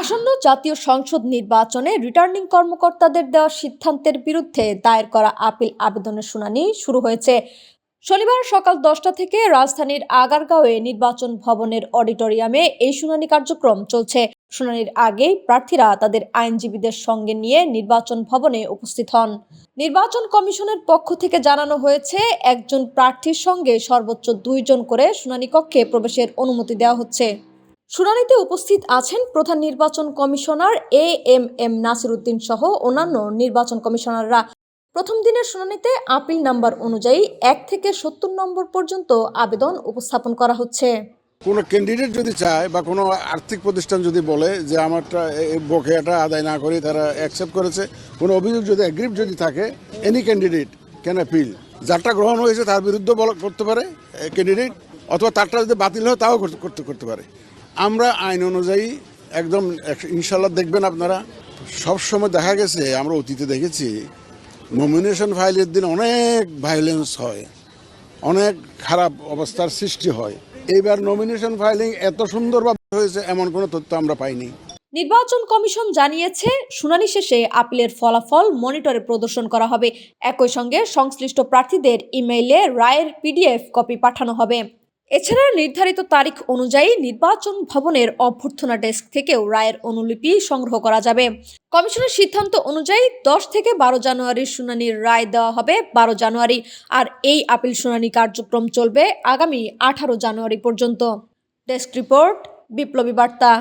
আসন্ন জাতীয় সংসদ নির্বাচনে রিটার্নিং কর্মকর্তাদের দেওয়া সিদ্ধান্তের বিরুদ্ধে দায়ের করা আপিল আবেদনের শুনানি শুরু হয়েছে। শনিবার সকাল দশটা থেকে রাজধানীর আগারগাঁওয়ে নির্বাচন ভবনের অডিটোরিয়ামে এই শুনানি কার্যক্রম চলছে। শুনানির আগেই প্রার্থীরা তাদের আইনজীবীদের সঙ্গে নিয়ে নির্বাচন ভবনে উপস্থিত হন। নির্বাচন কমিশনের পক্ষ থেকে জানানো হয়েছে, একজন প্রার্থীর সঙ্গে সর্বোচ্চ দুইজন করে শুনানি কক্ষে প্রবেশের অনুমতি দেওয়া হচ্ছে। শুনানিতে উপস্থিত আছেন প্রধান নির্বাচন commissioner A M M Nasir Uddin সহ অন্যান্য নির্বাচন কমিশনাররা। প্রথম দিনের শুনানিতে আপিল নাম্বার অনুযায়ী এক থেকে সত্তর নম্বর পর্যন্ত আবেদন উপস্থাপন করা হচ্ছে। কোনো ক্যান্ডিডেট যদি চায় বা কোনো আর্থিক প্রতিষ্ঠান যদি বলে যে আমারটা বকেয়াটা আদায় না করে তারা অ্যাকসেপ্ট করেছে, কোনো অভিযোগ যদি অ্যাগ্রিভ যদি থাকে এনি ক্যান্ডিডেট ক্যান অ্যাপিল যারটা গ্রহণ হয়েছে তার বিরুদ্ধে করতে পারে ক্যান্ডিডেট অথবা তারটা যদি বাতিল হয় তাও করতে করতে পারে। আমরা আইন অনুযায়ী একদম এক- ইনশাল্লাহ দেখবেন আপনারা সব সময় দেখা গেছে, আমরা অতীতে দেখেছি নমিনেশন ফাইলের দিন অনেক ভায়োলেন্স হয়, অনেক খারাপ অবস্থার সৃষ্টি হয়। এইবার নমিনেশন ফাইলিং এত সুন্দরভাবে হয়েছে, এমন কোনো তথ্য আমরা পাইনি। নির্বাচন কমিশন জানিয়েছে, শুনানি শেষে আপিলের ফলাফল মনিটরে প্রদর্শন করা হবে। একই সঙ্গে সংশ্লিষ্ট প্রার্থীদের ইমেইলে রায়ের পিডিএফ কপি পাঠানো হবে। এছাড়া নির্ধারিত তারিখ অনুযায়ী নির্বাচন ভবনের অভ্যর্থনা ডেস্ক থেকেও রায়ের অনুলিপি সংগ্রহ করা যাবে। কমিশনের সিদ্ধান্ত অনুযায়ী দশ থেকে বারো জানুয়ারির শুনানির রায় দেওয়া হবে বারো জানুয়ারি, আর এই আপিল শুনানি কার্যক্রম চলবে আগামী আঠারো জানুয়ারি পর্যন্ত। ডেস্ক রিপোর্ট, বিপ্লবী বার্তা।